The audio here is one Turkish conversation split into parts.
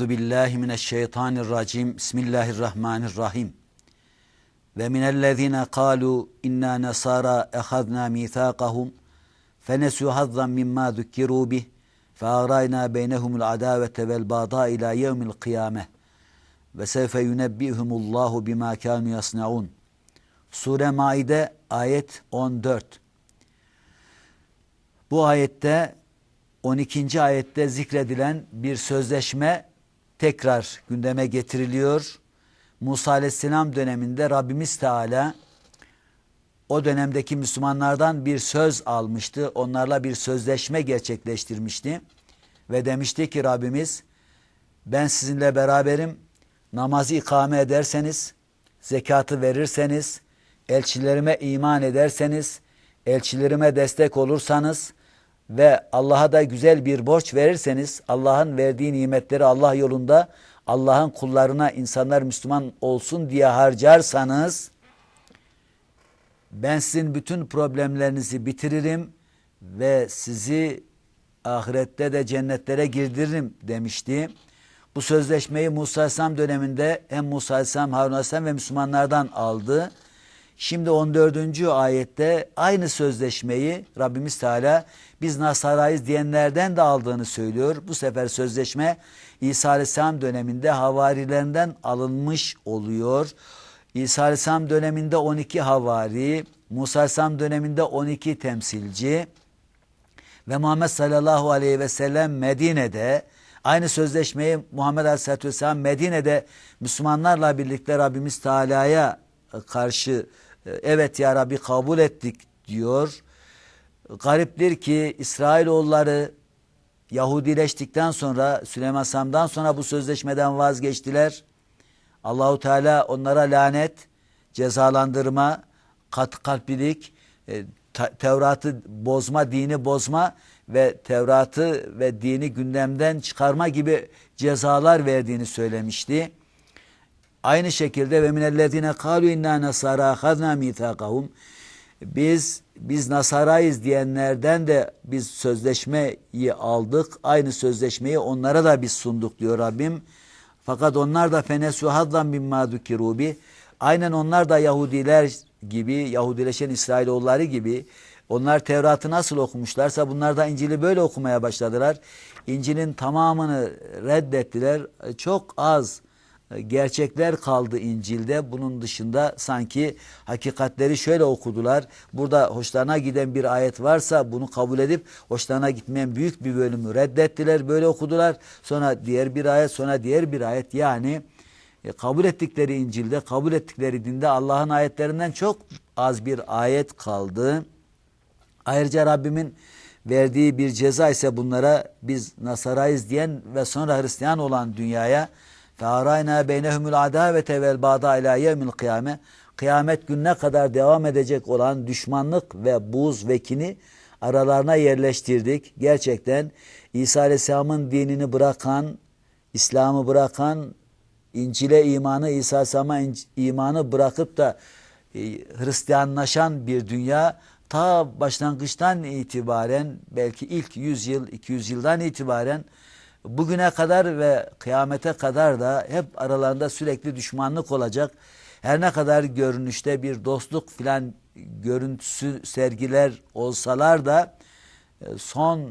Euzu billahi mineşşeytanirracim. Bismillahirrahmanirrahim. Ve minellezine kalu inna nasara ehadna mithaqahum fenesu hazzan mimma zukkiru bih feagrayna beynehumul adavete vel bada ila yevmil kıyame ve sevfe yunebbihumullahu bima kanu yasnaun. Sure Maide ayet 14. Bu ayette 12. ayette zikredilen bir sözleşme tekrar gündeme getiriliyor. Musa Aleyhisselam döneminde Rabbimiz Teala o dönemdeki Müslümanlardan bir söz almıştı. Onlarla bir sözleşme gerçekleştirmişti. Ve demişti ki Rabbimiz ben sizinle beraberim. Namazı ikame ederseniz, zekatı verirseniz, elçilerime iman ederseniz, elçilerime destek olursanız ve Allah'a da güzel bir borç verirseniz, Allah'ın verdiği nimetleri Allah yolunda Allah'ın kullarına insanlar Müslüman olsun diye harcarsanız, ben sizin bütün problemlerinizi bitiririm ve sizi ahirette de cennetlere girdiririm demişti. Bu sözleşmeyi Musa Aleyhisselam döneminde hem Musa Aleyhisselam, Harun Aleyhisselam ve Müslümanlardan aldı. Şimdi 14. ayette aynı sözleşmeyi Rabbimiz Teala biz Nasarayız diyenlerden de aldığını söylüyor. Bu sefer sözleşme İsa Aleyhisselam döneminde havarilerinden alınmış oluyor. İsa Aleyhisselam döneminde 12 havari, Musa Aleyhisselam döneminde 12 temsilci ve Muhammed sallallahu aleyhi ve sellem Medine'de aynı sözleşmeyi Muhammed aleyhisselatü vesselam Medine'de Müslümanlarla birlikte Rabbimiz Teala'ya karşı evet ya Rabbi kabul ettik diyor. Gariptir ki İsrailoğulları Yahudileştikten sonra Süleyman Aleyhisselam'dan sonra bu sözleşmeden vazgeçtiler. Allahu Teala onlara lanet, cezalandırma, kat kalplilik, e, Tevrat'ı bozma, dini bozma ve Tevrat'ı ve dini gündemden çıkarma gibi cezalar verdiğini söylemişti. Aynı şekilde ve minellezine kalu inna nasara ahadna mithaqahum biz biz Nasarayız diyenlerden de biz sözleşmeyi aldık. Aynı sözleşmeyi onlara da biz sunduk diyor Rabbim. Fakat onlar da fenesu haddan mimma dukirubi. Aynen onlar da Yahudiler gibi, Yahudileşen İsrailoğulları gibi onlar Tevrat'ı nasıl okumuşlarsa bunlar da İncil'i böyle okumaya başladılar. İncil'in tamamını reddettiler. Çok az gerçekler kaldı İncil'de. Bunun dışında sanki hakikatleri şöyle okudular. Burada hoşlarına giden bir ayet varsa bunu kabul edip hoşlarına gitmeyen büyük bir bölümü reddettiler. Böyle okudular. Sonra diğer bir ayet, sonra diğer bir ayet. Yani e, kabul ettikleri İncil'de, kabul ettikleri dinde Allah'ın ayetlerinden çok az bir ayet kaldı. Ayrıca Rabbimin verdiği bir ceza ise bunlara biz Nasarayız diyen ve sonra Hristiyan olan dünyaya Tarayna beynehumul adavete vel bağda ila yevmil. Kıyamet gününe kadar devam edecek olan düşmanlık ve buz ve kini aralarına yerleştirdik. Gerçekten İsa Aleyhisselam'ın dinini bırakan, İslam'ı bırakan, İncil'e imanı, İsa Aleyhisselam'a imanı bırakıp da e, Hristiyanlaşan bir dünya ta başlangıçtan itibaren belki ilk 100 yıl, 200 yıldan itibaren bugüne kadar ve kıyamete kadar da hep aralarında sürekli düşmanlık olacak. Her ne kadar görünüşte bir dostluk filan görüntüsü sergiler olsalar da e, son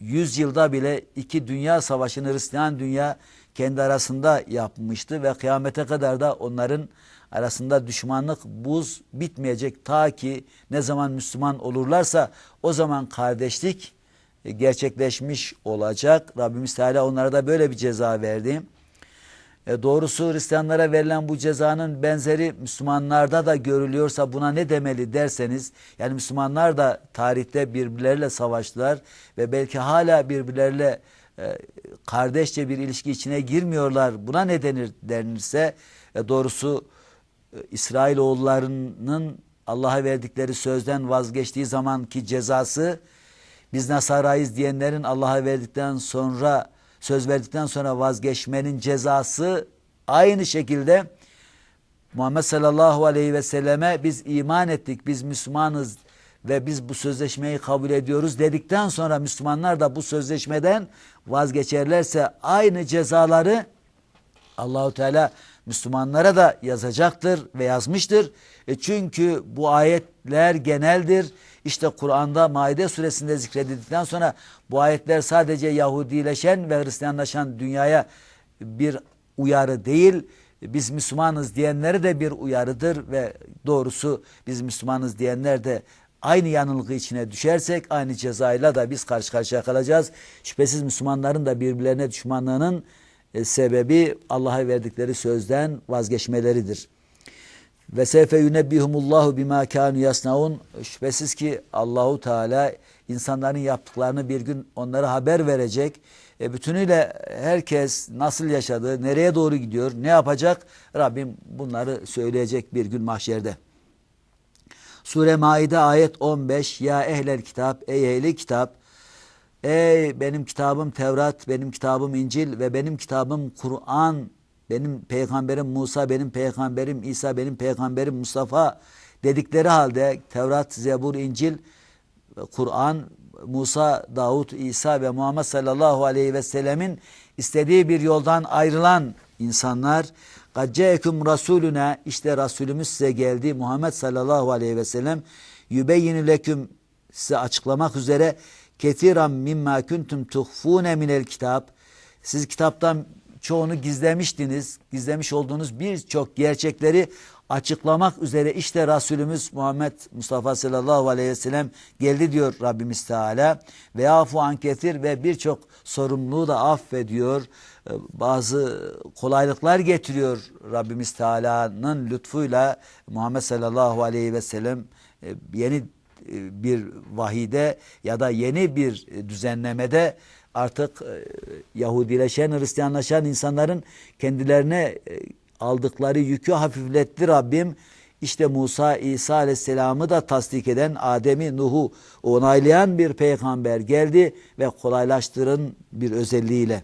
100 yılda bile iki dünya savaşını Hristiyan dünya kendi arasında yapmıştı ve kıyamete kadar da onların arasında düşmanlık buz bitmeyecek ta ki ne zaman Müslüman olurlarsa o zaman kardeşlik gerçekleşmiş olacak. Rabbimiz Teala onlara da böyle bir ceza verdi. E doğrusu Hristiyanlara verilen bu cezanın benzeri Müslümanlarda da görülüyorsa buna ne demeli derseniz yani Müslümanlar da tarihte birbirleriyle savaştılar ve belki hala birbirleriyle e, kardeşçe bir ilişki içine girmiyorlar. Buna ne denir denirse e, doğrusu e, İsrailoğullarının Allah'a verdikleri sözden vazgeçtiği zamanki cezası biz Nasarayız diyenlerin Allah'a verdikten sonra söz verdikten sonra vazgeçmenin cezası aynı şekilde Muhammed sallallahu aleyhi ve selleme biz iman ettik, biz Müslümanız ve biz bu sözleşmeyi kabul ediyoruz dedikten sonra Müslümanlar da bu sözleşmeden vazgeçerlerse aynı cezaları Allahu Teala Müslümanlara da yazacaktır ve yazmıştır. E çünkü bu ayetler geneldir. İşte Kur'an'da Maide suresinde zikredildikten sonra bu ayetler sadece Yahudileşen ve Hristiyanlaşan dünyaya bir uyarı değil, biz Müslümanız diyenlere de bir uyarıdır ve doğrusu biz Müslümanız diyenler de aynı yanılgı içine düşersek aynı cezayla da biz karşı karşıya kalacağız. Şüphesiz Müslümanların da birbirlerine düşmanlığının e, sebebi Allah'a verdikleri sözden vazgeçmeleridir. Ve sefe yunebbihumullahu bima kanu yasnaun. Şüphesiz ki Allahu Teala insanların yaptıklarını bir gün onlara haber verecek. E bütünüyle herkes nasıl yaşadı, nereye doğru gidiyor, ne yapacak? Rabbim bunları söyleyecek bir gün mahşerde. Sure Maide ayet 15 Ya ehlel kitap ey ehli kitap Ey benim kitabım Tevrat, benim kitabım İncil ve benim kitabım Kur'an, benim peygamberim Musa, benim peygamberim İsa, benim peygamberim Mustafa dedikleri halde Tevrat, Zebur, İncil, Kur'an, Musa, Davut, İsa ve Muhammed sallallahu aleyhi ve sellemin istediği bir yoldan ayrılan insanlar Gacceeküm Rasulüne işte Resulümüz size geldi Muhammed sallallahu aleyhi ve sellem yübeyyinü leküm size açıklamak üzere ketiran mimma kuntum tuhfune minel kitap. Siz kitaptan çoğunu gizlemiştiniz. Gizlemiş olduğunuz birçok gerçekleri açıklamak üzere işte Resulümüz Muhammed Mustafa sallallahu aleyhi ve sellem geldi diyor Rabbimiz Teala. Ve afu anketir ve birçok sorumluluğu da affediyor. Ee, bazı kolaylıklar getiriyor Rabbimiz Teala'nın lütfuyla Muhammed sallallahu aleyhi ve sellem e, yeni e, bir vahide ya da yeni bir düzenlemede artık e, Yahudileşen, Hristiyanlaşan insanların kendilerine e, aldıkları yükü hafifletti Rabbim. İşte Musa, İsa Aleyhisselam'ı da tasdik eden Adem'i, Nuh'u onaylayan bir peygamber geldi ve kolaylaştırın bir özelliğiyle.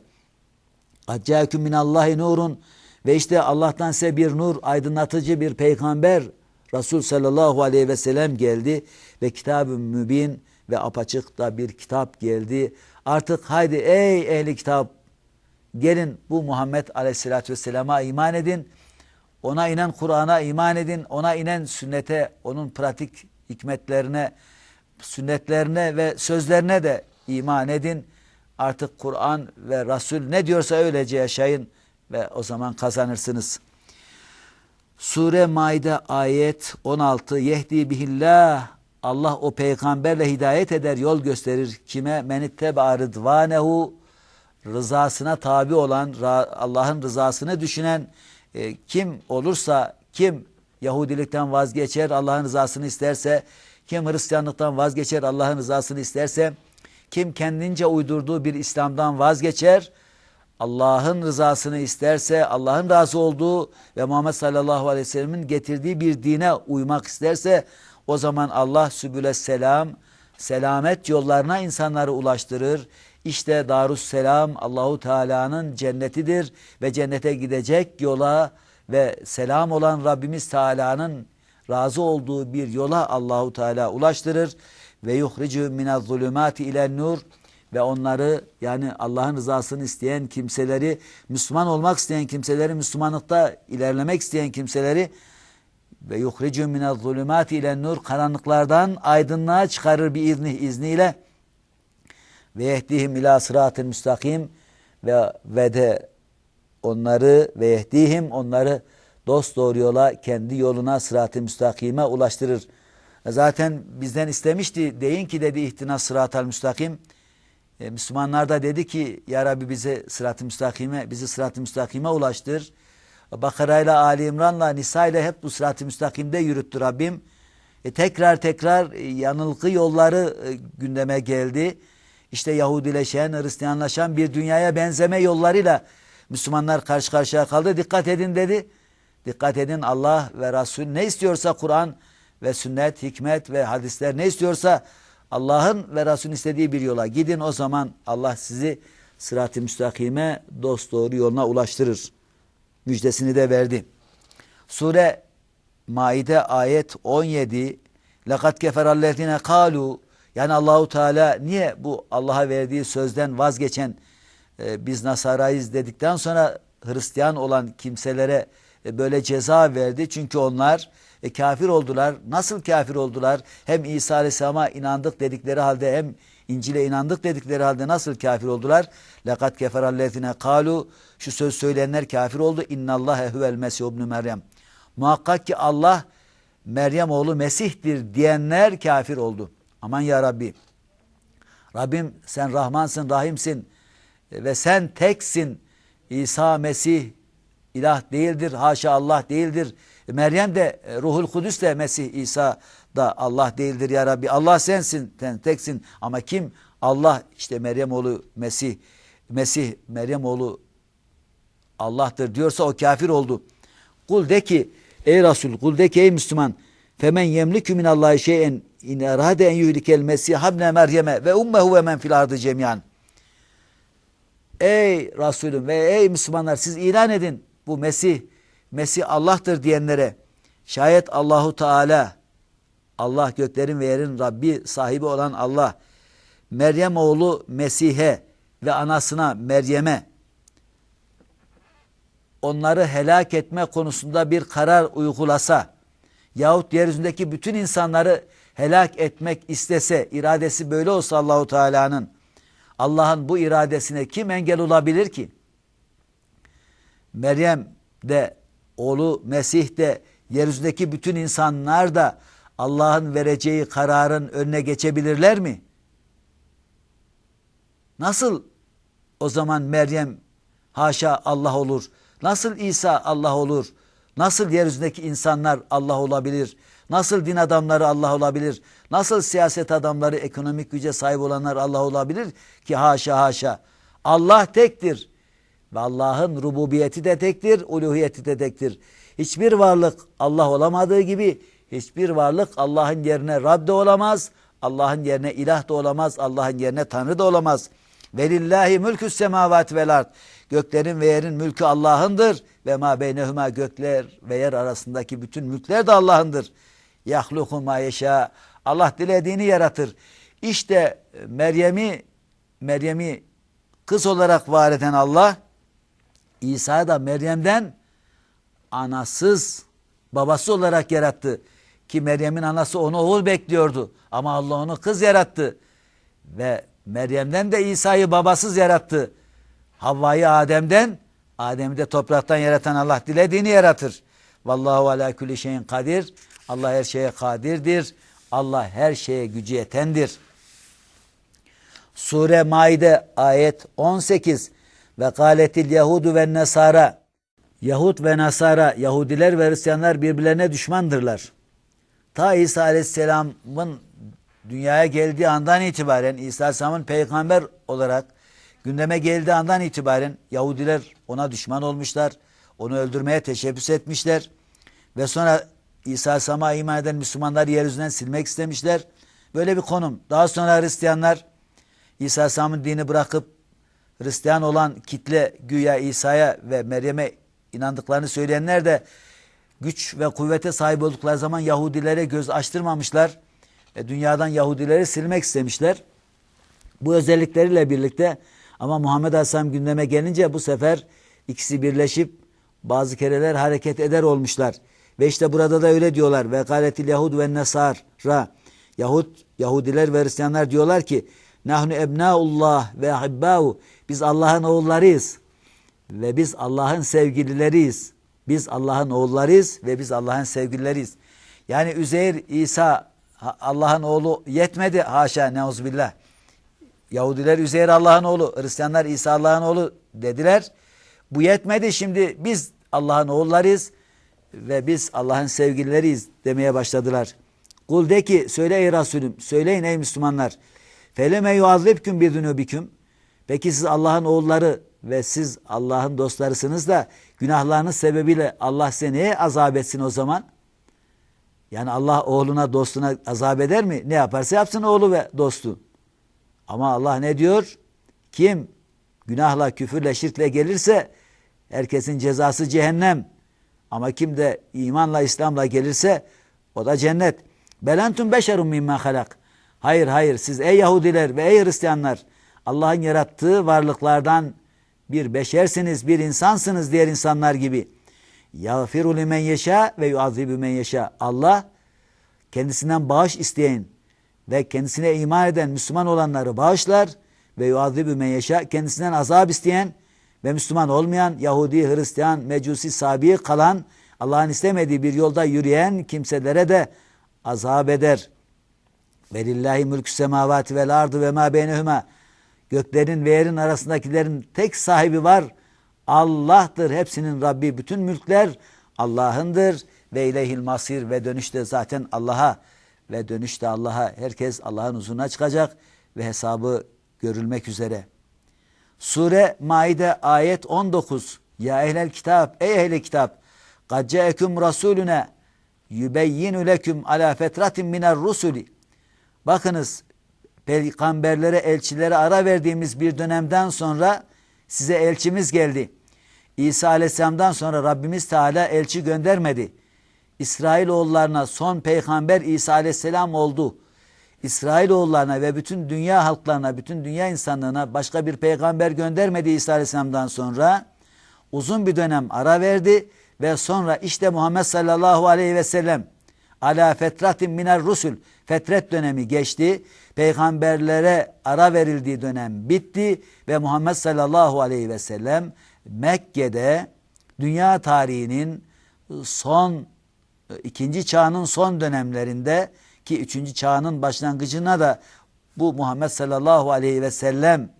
Accâküm minallahi nurun ve işte Allah'tan size bir nur, aydınlatıcı bir peygamber Resul sallallahu aleyhi ve sellem geldi ve kitab-ı mübin ve apaçık da bir kitap geldi. Artık haydi ey ehli kitap gelin bu Muhammed aleyhissalatü vesselama iman edin. Ona inen Kur'an'a iman edin. Ona inen sünnete, onun pratik hikmetlerine, sünnetlerine ve sözlerine de iman edin. Artık Kur'an ve Resul ne diyorsa öylece yaşayın ve o zaman kazanırsınız.'' Sure Maide ayet 16 Yehdi bihillah Allah o peygamberle hidayet eder, yol gösterir. Kime? Menitteba rıdvanehu rızasına tabi olan, Allah'ın rızasını düşünen e, kim olursa, kim Yahudilikten vazgeçer, Allah'ın rızasını isterse, kim Hristiyanlıktan vazgeçer, Allah'ın rızasını isterse, kim kendince uydurduğu bir İslam'dan vazgeçer, Allah'ın rızasını isterse, Allah'ın razı olduğu ve Muhammed sallallahu aleyhi ve sellemin getirdiği bir dine uymak isterse o zaman Allah sübüle selam, selamet yollarına insanları ulaştırır. İşte Darusselam Allahu Teala'nın cennetidir ve cennete gidecek yola ve selam olan Rabbimiz Teala'nın razı olduğu bir yola Allahu Teala ulaştırır ve yuhricu minez zulümati ilen nur ve onları yani Allah'ın rızasını isteyen kimseleri, Müslüman olmak isteyen kimseleri, Müslümanlıkta ilerlemek isteyen kimseleri ve yuhricu minel zulümati ile nur karanlıklardan aydınlığa çıkarır bir izni izniyle ve yehdihim ila sıratın müstakim ve ve de onları ve yehdihim onları dost doğru yola kendi yoluna sırat-ı müstakime ulaştırır. Zaten bizden istemişti. Deyin ki dedi ihtina sırat-ı müstakim. E, Müslümanlar da dedi ki ya Rabbi bize sırat-ı müstakime, bizi sırat-ı müstakime ulaştır. Bakara ile Ali İmran'la Nisa ile hep bu sırat-ı müstakimde yürüttü Rabbim. E, tekrar tekrar e, yanılgı yolları e, gündeme geldi. İşte Yahudileşen, Hristiyanlaşan bir dünyaya benzeme yollarıyla Müslümanlar karşı karşıya kaldı. Dikkat edin dedi. Dikkat edin Allah ve Resul ne istiyorsa Kur'an ve sünnet, hikmet ve hadisler ne istiyorsa Allah'ın ve Resul'ün istediği bir yola gidin o zaman Allah sizi sırat-ı müstakime dost doğru yoluna ulaştırır. Müjdesini de verdi. Sure Maide ayet 17 Lekat keferallezine kalu yani Allahu Teala niye bu Allah'a verdiği sözden vazgeçen e, biz Nasarayız dedikten sonra Hristiyan olan kimselere e, böyle ceza verdi. Çünkü onlar e, kafir oldular. Nasıl kafir oldular? Hem İsa Aleyhisselam'a inandık dedikleri halde hem İncil'e inandık dedikleri halde nasıl kafir oldular? Lekat keferallezine kalu şu söz söyleyenler kafir oldu. İnnallâhe huvel mesih ibn Meryem. Muhakkak ki Allah Meryem oğlu Mesih'tir diyenler kafir oldu. Aman ya Rabbi. Rabbim sen Rahmansın, Rahimsin ve sen teksin. İsa Mesih ilah değildir. Haşa Allah değildir. Meryem de Ruhul Kudüs de Mesih İsa da Allah değildir ya Rabbi. Allah sensin, sen teksin. Ama kim? Allah işte Meryem oğlu Mesih, Mesih Meryem oğlu Allah'tır diyorsa o kafir oldu. Kul de ki ey Resul, kul de ki ey Müslüman femen yemlikü minallahi şeyen in erade en yuhlikel mesih habne meryeme ve ummehu ve men fil ardı cemiyan. Ey Resulüm ve ey Müslümanlar siz ilan edin bu Mesih, Mesih Allah'tır diyenlere şayet Allahu Teala Allah göklerin ve yerin Rabbi sahibi olan Allah Meryem oğlu Mesih'e ve anasına Meryem'e onları helak etme konusunda bir karar uygulasa yahut yeryüzündeki bütün insanları helak etmek istese iradesi böyle olsa Allahu Teala'nın Allah'ın bu iradesine kim engel olabilir ki? Meryem de oğlu Mesih de yeryüzündeki bütün insanlar da Allah'ın vereceği kararın önüne geçebilirler mi? Nasıl o zaman Meryem haşa Allah olur? Nasıl İsa Allah olur? Nasıl yeryüzündeki insanlar Allah olabilir? Nasıl din adamları Allah olabilir? Nasıl siyaset adamları, ekonomik güce sahip olanlar Allah olabilir? Ki haşa haşa. Allah tektir. Ve Allah'ın rububiyeti de tektir, uluhiyeti de tektir. Hiçbir varlık Allah olamadığı gibi hiçbir varlık Allah'ın yerine Rab de olamaz. Allah'ın yerine ilah da olamaz. Allah'ın yerine Tanrı da olamaz. Velillahi mülkü semavati vel ard. Göklerin ve yerin mülkü Allah'ındır. Ve ma beynehuma gökler ve yer arasındaki bütün mülkler de Allah'ındır. Yahluku ma yeşâ. Allah dilediğini yaratır. İşte Meryem'i Meryem'i kız olarak var eden Allah İsa'yı da Meryem'den anasız babası olarak yarattı. Ki Meryem'in anası onu oğul bekliyordu. Ama Allah onu kız yarattı. Ve Meryem'den de İsa'yı babasız yarattı. Havva'yı Adem'den, Adem'i de topraktan yaratan Allah dilediğini yaratır. Vallahu ala kulli şeyin kadir. Allah her şeye kadirdir. Allah her şeye gücü yetendir. Sure Maide ayet 18 ve kâletil Yahudu ve Nesara Yahud ve Nasara, Yahudiler ve Hristiyanlar birbirlerine düşmandırlar. Ta İsa Aleyhisselam'ın dünyaya geldiği andan itibaren İsa Aleyhisselam'ın peygamber olarak gündeme geldiği andan itibaren Yahudiler ona düşman olmuşlar. Onu öldürmeye teşebbüs etmişler. Ve sonra İsa Aleyhisselam'a iman eden Müslümanlar yeryüzünden silmek istemişler. Böyle bir konum. Daha sonra Hristiyanlar İsa Aleyhisselam'ın dini bırakıp Hristiyan olan kitle güya İsa'ya ve Meryem'e inandıklarını söyleyenler de güç ve kuvvete sahip oldukları zaman Yahudilere göz açtırmamışlar. E, dünyadan Yahudileri silmek istemişler. Bu özellikleriyle birlikte ama Muhammed Aleyhisselam gündeme gelince bu sefer ikisi birleşip bazı kereler hareket eder olmuşlar. Ve işte burada da öyle diyorlar. Ve Yahud ve Nesara. Yahud, Yahudiler ve Hristiyanlar diyorlar ki Nahnu ebnaullah ve ahibbahu. Biz Allah'ın oğullarıyız. Ve biz Allah'ın sevgilileriyiz. Biz Allah'ın oğullarıyız ve biz Allah'ın sevgilileriyiz. Yani Üzeyr, İsa Allah'ın oğlu yetmedi haşa neuzubillah. Yahudiler Üzeyr Allah'ın oğlu, Hristiyanlar İsa Allah'ın oğlu dediler. Bu yetmedi şimdi biz Allah'ın oğullarıyız ve biz Allah'ın sevgilileriyiz demeye başladılar. Kul de ki söyle ey Resulüm, söyleyin ey Müslümanlar. Feleme yuazibküm bir dünübiküm. Peki siz Allah'ın oğulları ve siz Allah'ın dostlarısınız da günahlarınız sebebiyle Allah size neye azap etsin o zaman? Yani Allah oğluna dostuna azap eder mi? Ne yaparsa yapsın oğlu ve dostu. Ama Allah ne diyor? Kim günahla, küfürle, şirkle gelirse herkesin cezası cehennem. Ama kim de imanla, İslam'la gelirse o da cennet. Belentum beşerun mimmen halak. Hayır hayır siz ey Yahudiler ve ey Hristiyanlar Allah'ın yarattığı varlıklardan bir beşersiniz, bir insansınız diğer insanlar gibi. Yağfiru limen yeşâ ve yuazibu men yeşâ. Allah kendisinden bağış isteyen ve kendisine iman eden Müslüman olanları bağışlar ve yuazibu men yeşâ. Kendisinden azap isteyen ve Müslüman olmayan Yahudi, Hristiyan, Mecusi, Sabi kalan Allah'ın istemediği bir yolda yürüyen kimselere de azap eder. Velillahi mülkü semavati vel ardı ve ma beynehuma. Göklerin ve yerin arasındakilerin tek sahibi var. Allah'tır. Hepsinin Rabbi. Bütün mülkler Allah'ındır. Ve ileyhil masir ve dönüşte zaten Allah'a ve dönüşte Allah'a herkes Allah'ın huzuruna çıkacak ve hesabı görülmek üzere. Sure Maide ayet 19. Ya ehlel kitap, ey ehli kitap, kad ceekum rasulüne yübeyyinu leküm ala fetratin miner rusuli. Bakınız peygamberlere, elçilere ara verdiğimiz bir dönemden sonra size elçimiz geldi. İsa Aleyhisselam'dan sonra Rabbimiz Teala elçi göndermedi. İsrailoğullarına son peygamber İsa Aleyhisselam oldu. İsrailoğullarına ve bütün dünya halklarına, bütün dünya insanlığına başka bir peygamber göndermedi İsa Aleyhisselam'dan sonra. Uzun bir dönem ara verdi ve sonra işte Muhammed sallallahu aleyhi ve sellem ala fetratin miner rusul fetret dönemi geçti. Peygamberlere ara verildiği dönem bitti ve Muhammed sallallahu aleyhi ve sellem Mekke'de dünya tarihinin son ikinci çağının son dönemlerinde ki üçüncü çağının başlangıcına da bu Muhammed sallallahu aleyhi ve sellem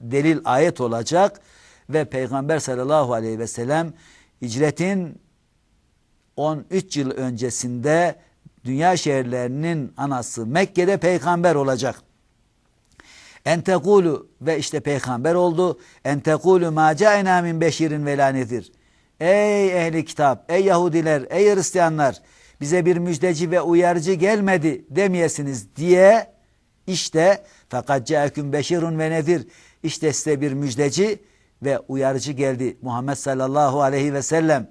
delil ayet olacak ve Peygamber sallallahu aleyhi ve sellem hicretin 13 yıl öncesinde dünya şehirlerinin anası Mekke'de peygamber olacak. Entekulu ve işte peygamber oldu. Entekulu ma caina min beşirin ve lanedir. Ey ehli kitap, ey Yahudiler, ey Hristiyanlar bize bir müjdeci ve uyarıcı gelmedi demeyesiniz diye işte fakat caeküm beşirun ve nedir. İşte size bir müjdeci ve uyarıcı geldi. Muhammed sallallahu aleyhi ve sellem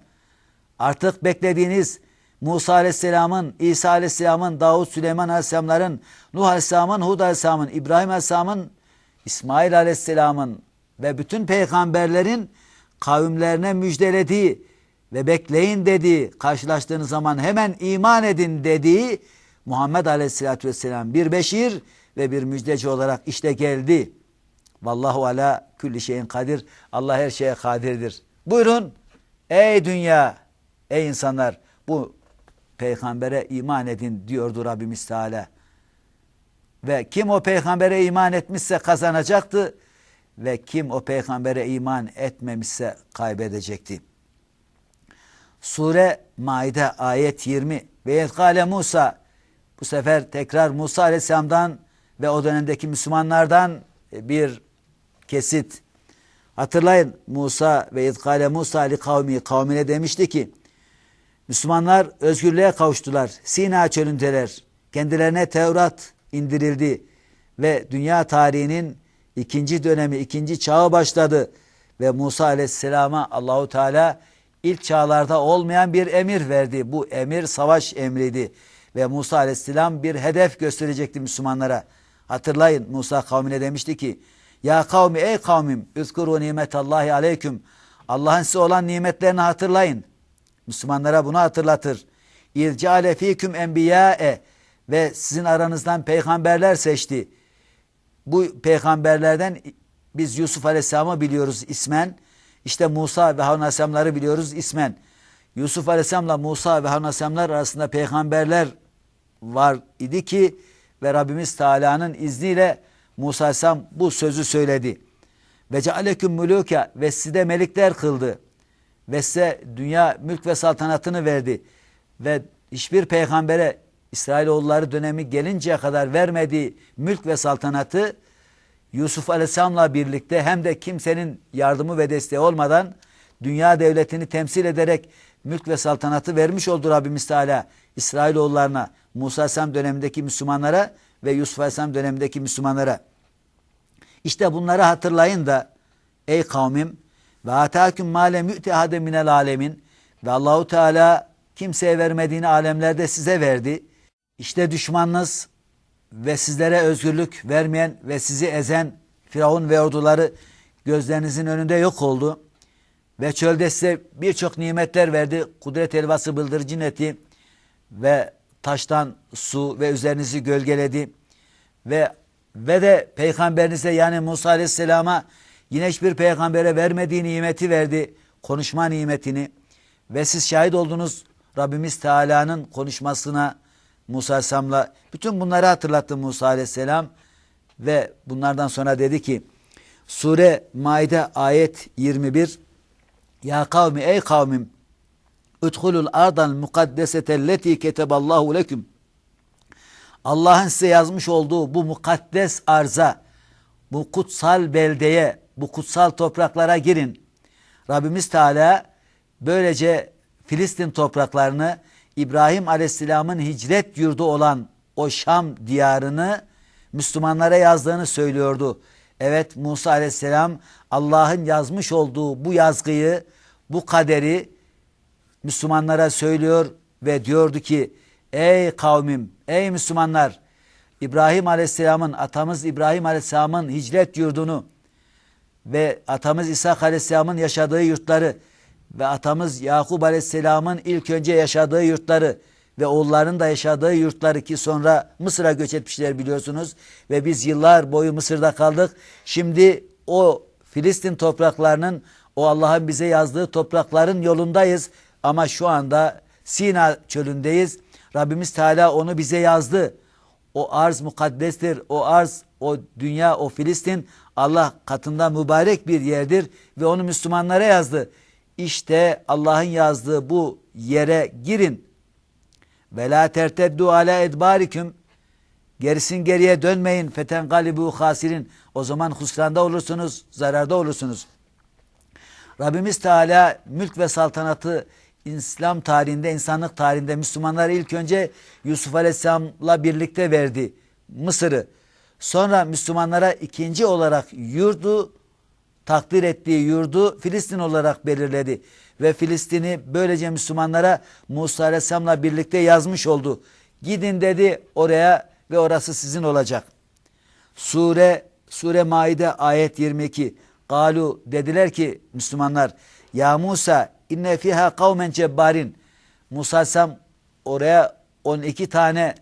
artık beklediğiniz Musa Aleyhisselam'ın, İsa Aleyhisselam'ın, Davut Süleyman Aleyhisselam'ların, Nuh Aleyhisselam'ın, Hud Aleyhisselam'ın, İbrahim Aleyhisselam'ın, İsmail Aleyhisselam'ın ve bütün peygamberlerin kavimlerine müjdelediği ve bekleyin dediği, karşılaştığınız zaman hemen iman edin dediği Muhammed Aleyhisselatü Vesselam bir beşir ve bir müjdeci olarak işte geldi. Vallahu ala külli şeyin kadir. Allah her şeye kadirdir. Buyurun ey dünya, ey insanlar bu peygambere iman edin diyordu Rabbimiz Teala. Ve kim o peygambere iman etmişse kazanacaktı ve kim o peygambere iman etmemişse kaybedecekti. Sure Maide ayet 20 ve yetkale Musa bu sefer tekrar Musa Aleyhisselam'dan ve o dönemdeki Müslümanlardan bir kesit. Hatırlayın Musa ve yetkale Musa li kavmi kavmine demişti ki Müslümanlar özgürlüğe kavuştular. Sina çölündeler. Kendilerine Tevrat indirildi ve dünya tarihinin ikinci dönemi, ikinci çağı başladı ve Musa Aleyhisselam'a Allahu Teala ilk çağlarda olmayan bir emir verdi. Bu emir savaş emriydi ve Musa Aleyhisselam bir hedef gösterecekti Müslümanlara. Hatırlayın Musa kavmine demişti ki: "Ya kavmi ey kavmim, üzkuru nimetallahi aleyküm. Allah'ın size olan nimetlerini hatırlayın." Müslümanlara bunu hatırlatır. İrcale fiküm enbiya'e ve sizin aranızdan peygamberler seçti. Bu peygamberlerden biz Yusuf Aleyhisselam'ı biliyoruz ismen. İşte Musa ve Harun Aleyhisselam'ları biliyoruz ismen. Yusuf Aleyhisselam'la Musa ve Harun Aleyhisselam'lar arasında peygamberler var idi ki ve Rabbimiz Teala'nın izniyle Musa Aleyhisselam bu sözü söyledi. Ve cealeküm mülûke ve size melikler kıldı ve size dünya mülk ve saltanatını verdi. Ve hiçbir peygambere İsrailoğulları dönemi gelinceye kadar vermediği mülk ve saltanatı Yusuf Aleyhisselam'la birlikte hem de kimsenin yardımı ve desteği olmadan dünya devletini temsil ederek mülk ve saltanatı vermiş oldu Rabbimiz Teala İsrailoğullarına, Musa Aleyhisselam dönemindeki Müslümanlara ve Yusuf Aleyhisselam dönemindeki Müslümanlara. İşte bunları hatırlayın da ey kavmim ve atâküm mâle mü'te minel alemin ve Allahu Teala kimseye vermediğini alemlerde size verdi. İşte düşmanınız ve sizlere özgürlük vermeyen ve sizi ezen Firavun ve orduları gözlerinizin önünde yok oldu. Ve çölde size birçok nimetler verdi. Kudret elvası bıldırcın eti ve taştan su ve üzerinizi gölgeledi. Ve ve de peygamberinize yani Musa Aleyhisselam'a yine hiçbir peygambere vermediği nimeti verdi. Konuşma nimetini. Ve siz şahit oldunuz Rabbimiz Teala'nın konuşmasına Musa Aleyhisselam'la. Bütün bunları hatırlattı Musa Aleyhisselam. Ve bunlardan sonra dedi ki Sure Maide ayet 21 Ya kavmi ey kavmim Udhulul ardan mukaddesetelleti keteballahu leküm Allah'ın size yazmış olduğu bu mukaddes arza, bu kutsal beldeye, bu kutsal topraklara girin. Rabbimiz Teala böylece Filistin topraklarını İbrahim Aleyhisselam'ın hicret yurdu olan o Şam diyarını Müslümanlara yazdığını söylüyordu. Evet Musa Aleyhisselam Allah'ın yazmış olduğu bu yazgıyı, bu kaderi Müslümanlara söylüyor ve diyordu ki ey kavmim, ey Müslümanlar İbrahim Aleyhisselam'ın, atamız İbrahim Aleyhisselam'ın hicret yurdunu ve atamız İsa Aleyhisselam'ın yaşadığı yurtları ve atamız Yakup Aleyhisselam'ın ilk önce yaşadığı yurtları ve oğulların da yaşadığı yurtları ki sonra Mısır'a göç etmişler biliyorsunuz ve biz yıllar boyu Mısır'da kaldık. Şimdi o Filistin topraklarının o Allah'ın bize yazdığı toprakların yolundayız ama şu anda Sina çölündeyiz. Rabbimiz Teala onu bize yazdı. O arz mukaddestir. O arz, o dünya, o Filistin Allah katında mübarek bir yerdir ve onu Müslümanlara yazdı. İşte Allah'ın yazdığı bu yere girin. Ve la terteddu ala edbariküm. Gerisin geriye dönmeyin. Feten galibu hasirin. O zaman husranda olursunuz, zararda olursunuz. Rabbimiz Teala mülk ve saltanatı İslam tarihinde, insanlık tarihinde Müslümanlar ilk önce Yusuf Aleyhisselam'la birlikte verdi Mısır'ı. Sonra Müslümanlara ikinci olarak yurdu, takdir ettiği yurdu Filistin olarak belirledi. Ve Filistin'i böylece Müslümanlara Musa Aleyhisselam'la birlikte yazmış oldu. Gidin dedi oraya ve orası sizin olacak. Sure Sure Maide ayet 22. Galu dediler ki Müslümanlar ya Musa inne fiha kavmen cebbarin. Musa Aleyhisselam oraya 12 tane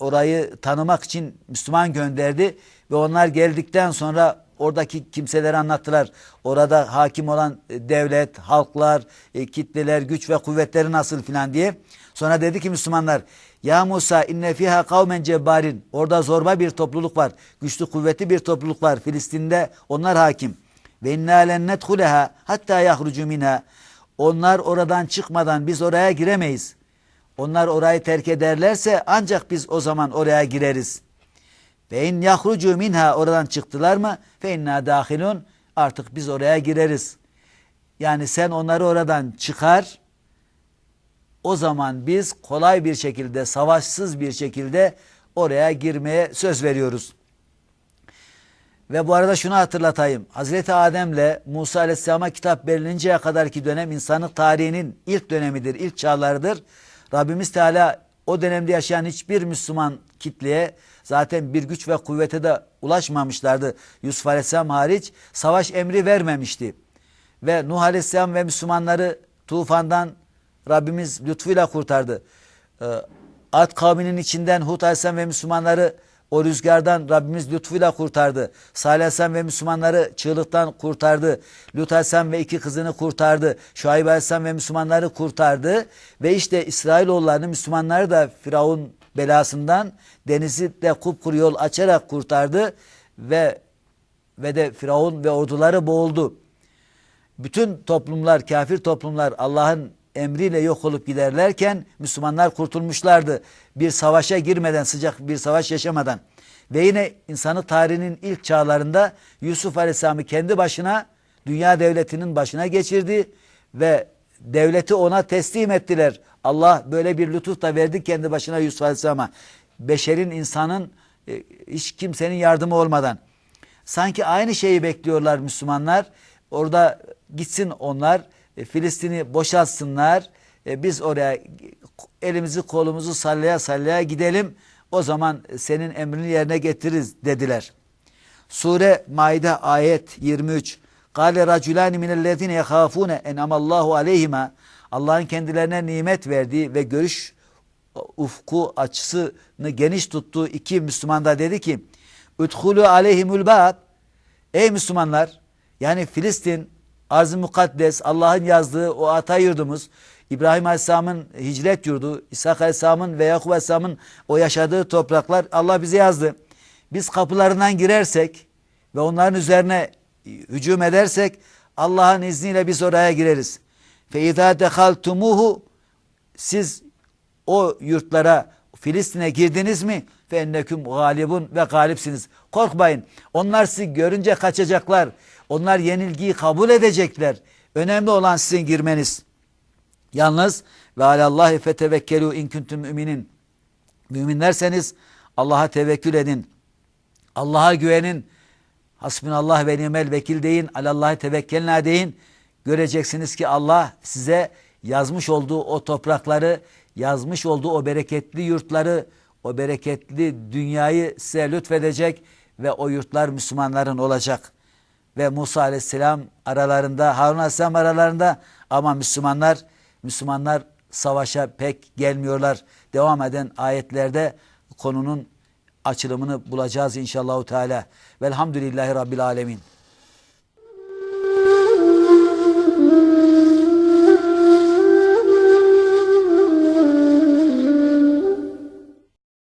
orayı tanımak için Müslüman gönderdi ve onlar geldikten sonra oradaki kimseleri anlattılar. Orada hakim olan devlet, halklar, e, kitleler, güç ve kuvvetleri nasıl filan diye. Sonra dedi ki Müslümanlar ya Musa inne fiha kavmen cebbarin. Orada zorba bir topluluk var. Güçlü kuvvetli bir topluluk var. Filistin'de onlar hakim. Ve inna len nedhuleha hatta yahrucu minha. Onlar oradan çıkmadan biz oraya giremeyiz. Onlar orayı terk ederlerse ancak biz o zaman oraya gireriz. Ve in yahrucu minha oradan çıktılar mı? Fe inna dahilun artık biz oraya gireriz. Yani sen onları oradan çıkar. O zaman biz kolay bir şekilde, savaşsız bir şekilde oraya girmeye söz veriyoruz. Ve bu arada şunu hatırlatayım. Hazreti Adem'le Musa Aleyhisselam'a kitap verilinceye kadarki dönem insanlık tarihinin ilk dönemidir, ilk çağlarıdır. Rabbimiz Teala o dönemde yaşayan hiçbir Müslüman kitleye zaten bir güç ve kuvvete de ulaşmamışlardı. Yusuf Aleyhisselam hariç savaş emri vermemişti. Ve Nuh Aleyhisselam ve Müslümanları tufandan Rabbimiz lütfuyla kurtardı. Ee, Ad kavminin içinden Hud Aleyhisselam ve Müslümanları o rüzgardan Rabbimiz lütfuyla kurtardı. Salih Aleyhisselam ve Müslümanları çığlıktan kurtardı. Lut Aleyhisselam ve iki kızını kurtardı. Şuayb Aleyhisselam ve Müslümanları kurtardı. Ve işte İsrailoğullarını Müslümanları da Firavun belasından denizi de kupkuru yol açarak kurtardı. Ve ve de Firavun ve orduları boğuldu. Bütün toplumlar, kafir toplumlar Allah'ın emriyle yok olup giderlerken Müslümanlar kurtulmuşlardı. Bir savaşa girmeden, sıcak bir savaş yaşamadan. Ve yine insanı tarihinin ilk çağlarında Yusuf Aleyhisselam'ı kendi başına dünya devletinin başına geçirdi ve devleti ona teslim ettiler. Allah böyle bir lütuf da verdi kendi başına Yusuf Aleyhisselam'a. Beşerin, insanın e, hiç kimsenin yardımı olmadan. Sanki aynı şeyi bekliyorlar Müslümanlar. Orada gitsin onlar e, Filistin'i boşaltsınlar E, biz oraya elimizi kolumuzu sallaya sallaya gidelim. O zaman senin emrini yerine getiririz dediler. Sure Maide ayet 23. Kale raculani minellezine yehafune enamallahu aleyhima. Allah'ın kendilerine nimet verdiği ve görüş ufku açısını geniş tuttuğu iki Müslüman da dedi ki Üdhulu aleyhimul bab Ey Müslümanlar yani Filistin arz-ı mukaddes Allah'ın yazdığı o ata yurdumuz İbrahim Aleyhisselam'ın hicret yurdu İshak Aleyhisselam'ın ve Yakup Aleyhisselam'ın o yaşadığı topraklar Allah bize yazdı. Biz kapılarından girersek ve onların üzerine hücum edersek Allah'ın izniyle biz oraya gireriz. İzâ dehaltumuhu siz o yurtlara Filistin'e girdiniz mi? Enneküm galibun ve galipsiniz. Korkmayın. Onlar sizi görünce kaçacaklar. Onlar yenilgiyi kabul edecekler. Önemli olan sizin girmeniz. Yalnız ve alallahi fetevekkelu in kuntum müminin. Müminlerseniz Allah'a tevekkül edin. Allah'a güvenin. Hasbunallah ve nimel vekil deyin. Alallahi tevekkelna deyin. Göreceksiniz ki Allah size yazmış olduğu o toprakları, yazmış olduğu o bereketli yurtları, o bereketli dünyayı size lütfedecek ve o yurtlar Müslümanların olacak. Ve Musa aleyhisselam aralarında, Harun aleyhisselam aralarında ama Müslümanlar, Müslümanlar savaşa pek gelmiyorlar. Devam eden ayetlerde konunun açılımını bulacağız inşallah Teala. Velhamdülillahi Rabbil Alemin.